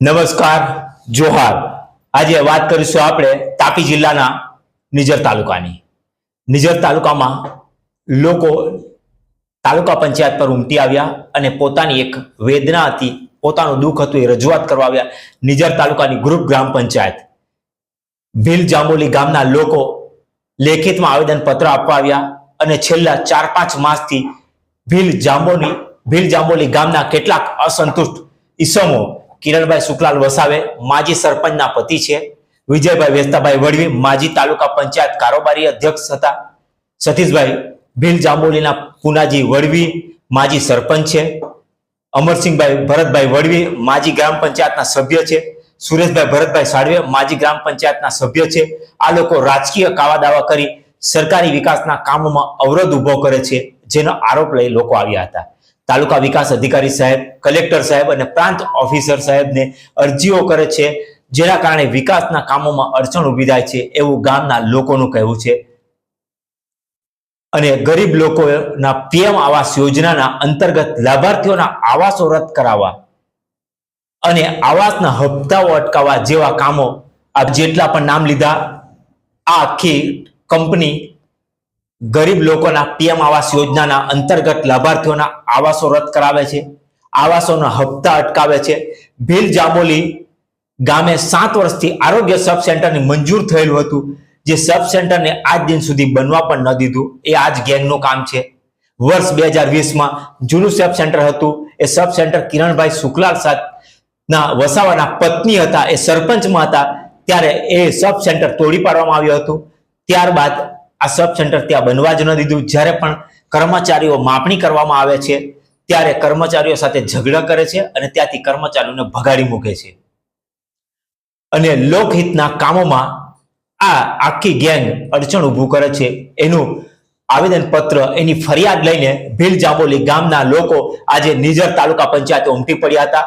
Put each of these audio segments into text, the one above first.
નમસ્કાર, જોહાર. આજે વાત કરીશું આપણે તાપી જિલ્લાના નિજર તાલુકાની. નિજર તાલુકામાં લોકો તાલુકા પંચાયત પર ઉમટી આવ્યા અને પોતાની એક વેદના હતી, પોતાનું દુઃખ હતું, એ રજૂઆત કરવા આવ્યા નિજર તાલુકાની ગ્રુપ ગ્રામ પંચાયત. ભીલ જાંબોલી ગામના લોકો લેખિતમાં આવેદન પત્ર આપવા આવ્યા અને છેલ્લા ચાર પાંચ માસથી ભીલ જાંબોની ભીલ જાંબોલી ગામના કેટલાક અસંતુષ્ટ ઈસમો કિરણભાઈ શુક્લાલ વસાવે માજી સરપંચના પતિ છે. વિજયભાઈ વેસ્તાભાઈ વડવી માજી તાલુકા પંચાયત કારોબારી અધ્યક્ષ હતા. સતીશભાઈ ભીલ જાંબોલીના પુનાજી વડવી માજી સરપંચ છે. અમરસિંહભાઈ ભરતભાઈ વડવી માજી ગ્રામ પંચાયતના સભ્ય છે. સુરેશભાઈ ભરતભાઈ સાળવે માજી ગ્રામ પંચાયતના સભ્ય છે. આ લોકો રાજકીય કાવા દાવા કરી સરકારી વિકાસના કામોમાં અવરોધ ઊભો કરે છે, જેનો આરોપ લઈ લોકો આવ્યા હતા. તાલુકા વિકાસ અધિકારી સાહેબ, કલેક્ટર સાહેબ અને પ્રાંત ઓફિસર સાહેબને અરજીઓ કરે છે, જેના કારણે વિકાસના કામોમાં અડચણ ઊભી થાય છે એવું ગામના લોકોનું કહેવું છે. અને ગરીબ લોકોના પીએમ આવાસ યોજનાના અંતર્ગત લાભાર્થીઓના આવાસો રદ કરાવવા અને આવાસના હપ્તાઓ અટકાવવા જેવા કામો આપ જેટલા પણ નામ લીધા, આ આખી કંપની ગરીબ લોકોના પીએમ આવાસ યોજનાના અંતર્ગત લાભાર્થીઓના આવાસો રદ કરાવે છે. આવાસોના હપ્તા અટકાવે છે. ભીલ જાંબોલી ગામે સાત વર્ષથી આરોગ્ય સબ સેન્ટરને મંજૂર થયેલું હતું, જે સબ સેન્ટરને આજ દિન સુધી બનવા પણ ન દીધું. એ આજ ગેંગનું કામ છે. વર્ષ બે હજાર વીસમાં જૂનું સબ સેન્ટર હતું. એ સબ સેન્ટર કિરણભાઈ શુક્લાલ ના વસાવાના પત્ની હતા. એ સરપંચમાં હતા. ત્યારે એ સબ સેન્ટર તોડી પાડવામાં આવ્યું હતું. ત્યારબાદ આ સબ સેન્ટર ત્યાં બનવા જ ન દીધું. જ્યારે પણ કર્મચારીઓ માપણી કરવામાં આવે છે, ત્યારે કર્મચારીઓ સાથે ઝઘડા કરે છે અને ત્યાંથી કર્મચારીઓને ભગાડી મૂકે છે. અને લોકહિતના કામોમાં આ આખી ગેંગ અડચણ ઊભું કરે છે. એનું આવેદન પત્ર એની ફરિયાદ લઈને ભીલ જાંબોલી ગામના લોકો આજે નિઝર તાલુકા પંચાયતે ઉમટી પડ્યા હતા.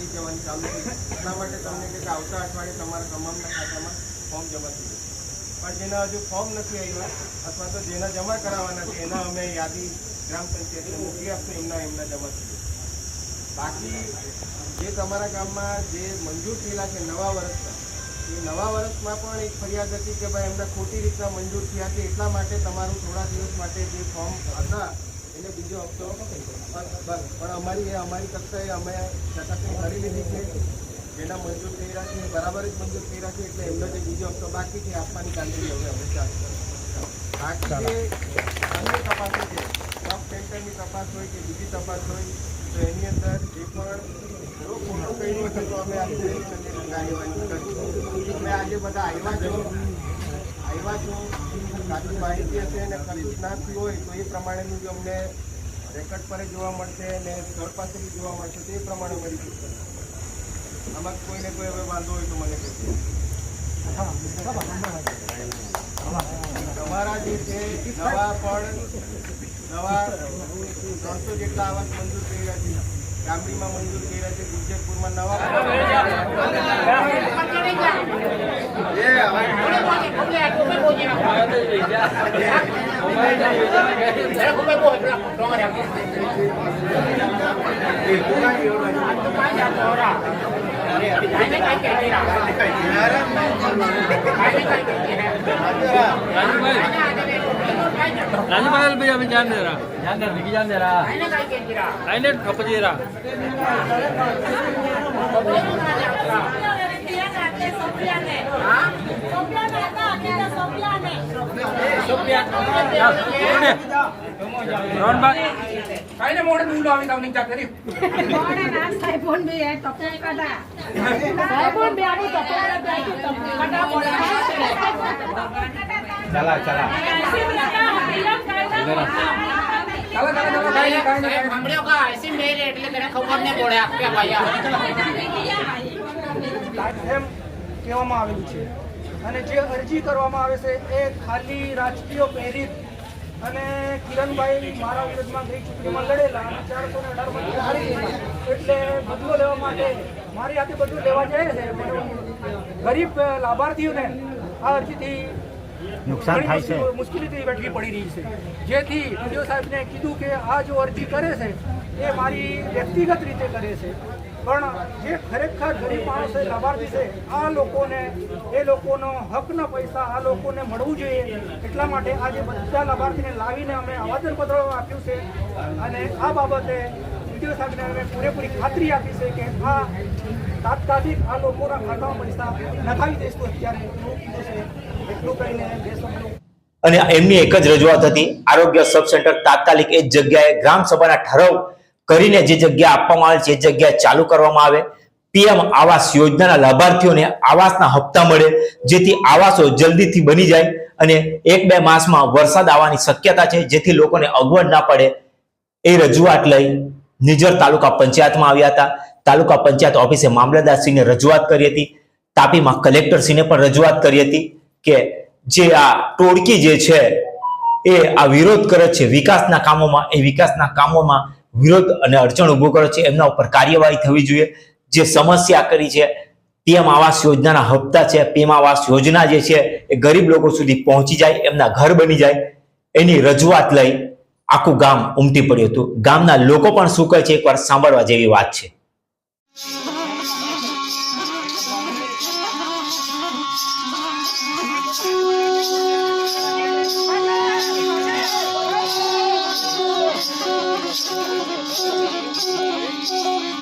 થઈ ચાલુ થઈ એટલા માટે તમને કે આવતા અઠવાડિયે તમારા તમામના ખાતામાં ફોર્મ જમા થઈ જશે. પણ જેના હજુ ફોર્મ નથી આવ્યા, અથવા તો જેના જમા કરાવવાના છે, એના અમે યાદી ગ્રામ પંચાયતને મોકલી આપશું, એમના એમના જમા થઈ બાકી જે તમારા ગામમાં જે મંજૂર થયેલા છે નવા વર્ષના, એ નવા વર્ષમાં પણ એક ફરિયાદ હતી કે ભાઈ એમને ખોટી રીતના મંજૂર થયા છે, એટલા માટે તમારું થોડા દિવસ માટે જે ફોર્મ હતા એને બીજો હપ્તો બસ બસ પણ અમારી એ અમારી કક્ષાએ અમે ચકાસણી કરી લીધી છે જેના મંજૂર થઈ રહ્યા છે એ બરાબર જ મંજૂર થઈ રહ્યા છે એટલે એમનો જે બીજો હપ્તો બાકી છે એ આપવાની કામગીરી હવે અમે ચાલુ કરીશું. બાકી જે અન્ય તપાસો છે સબ સેન્ટરની તપાસ હોય કે બીજી તપાસ હોય તો એની અંદર જે પણ જો ખોટું કર્યું હશે તો અમે આ પોલીસ અંગેની કાર્યવાહી કરીશું તમે આજે બધા આવ્યા છો આવ્યા છો સાચી માહિતી હશે અને ખરીદ ના થયું હોય તો એ પ્રમાણેનું જો અમને રેકર્ડ પર જોવા મળશે અને સ્થળ પાસે બી જોવા મળશે તો એ પ્રમાણે મળી આમાં કોઈને કોઈ હવે વાંધો હોય તો મને કહેશે તમારા જે છે નવા પણ નવા ત્રણસો જેટલા આવાસ મંજૂર થઈ રહ્યા છે. ગામડીમાં મંજૂર થઈ રહ્યા છે વિજયપુરમાં નવા రాజపాల్ బియ్య జాన్ దేరా జాన్ దేరా మీకు జాన్ దేరా ఆయన కప్ప చేయరా ఆయన ठप दे रहा રોન બા કાંઈને મોઢે ડુંડો આવી તમને ચા કરી સાહેબોન બી એ ટપકા કાઢા સાહેબોન બી આવું ટપકા કાઢા ચલા ચલા કાઢા ચાલો ચાલો ચાલો કાંઈ નહીં, કાંઈ નહીં, કાંઈ નહીં. હમણાં કા આઈસી મેરે એટલે તને ખબર નહીં પડે આપકે ભાઈ એમ કહેવામાં આવેલું છે અને જે અરજી કરવામાં આવે છે એ ખાલી રાજકીય પ્રેરિત અને કિરણભાઈ મારા વિરુદ્ધમાં ગઈ ચૂંટણીમાં લડેલા અને ચારસો ને હારી એટલે બદલો લેવા માટે મારી હાથે બદલો લેવા જાય છે પણ ગરીબ લાભાર્થીઓને આ અરજીથી નુકસાન થાય છે. મુશ્કેલીથી વેઠવી પડી રહી છે. જેથી વીડિયો સાહેબને કીધું કે આ જો અરજી કરે છે એ મારી વ્યક્તિગત રીતે કરે છે. પણ જે ખરેખર ગરીબ માણસ લાભાર્થી છે, આ લોકોને, એ લોકોનો હકના પૈસા, આ લોકોને મળવું જોઈએ. એટલા માટે આજે બધા લાભાર્થીને લાવીને અમે આવેદનપત્ર આપ્યું છે. અને આ બાબતે વીડિયો સાહેબને અમે પૂરેપૂરી ખાતરી આપી છે કે આ તાત્કાલિક આ લોકોના ખાતામાં પૈસા નખાવી દઈશું અત્યારે. એટલું કહીને બે શબ્દો અને એમની એક જ રજૂઆત હતી, આરોગ્ય સબ સેન્ટર તાત્કાલિક એ જગ્યાએ ગ્રામ સભાના ઠરાવ કરીને જે જગ્યા આપવામાં આવે છે એ જગ્યા ચાલુ કરવામાં આવે, પીએમ આવાસ યોજનાના લાભાર્થીઓને આવાસના હપ્તા મળે, જેથી આવાસો જલ્દીથી બની જાય અને એક બે માસમાં વરસાદ આવવાની શક્યતા છે, જેથી લોકોને અગવડ ના પડે. એ રજૂઆત લઈ નિઝર તાલુકા પંચાયતમાં આવ્યા હતા. તાલુકા પંચાયત ઓફિસે મામલતદારશ્રીને રજૂઆત કરી હતી. તાપીમાં કલેક્ટરશ્રીને પણ રજૂઆત કરી હતી કે જે આ ટોળકી જે છે, એ આ વિરોધ કરે છે વિકાસના કામોમાં, એ વિકાસના કામોમાં વિરોધ અને અડચણ ઊભો કરે છે, એમના ઉપર કાર્યવાહી થવી જોઈએ. જે સમસ્યા કરી છે, પીએમ આવાસ યોજનાના હપ્તા છે, પીએમ આવાસ યોજના જે છે, એ ગરીબ લોકો સુધી પહોંચી જાય, એમના ઘર બની જાય. એની રજૂઆત લઈ આખું ગામ ઉમટી પડ્યું હતું. ગામના લોકો પણ શું કહે છે, એકવાર સાંભળવા જેવી વાત છે.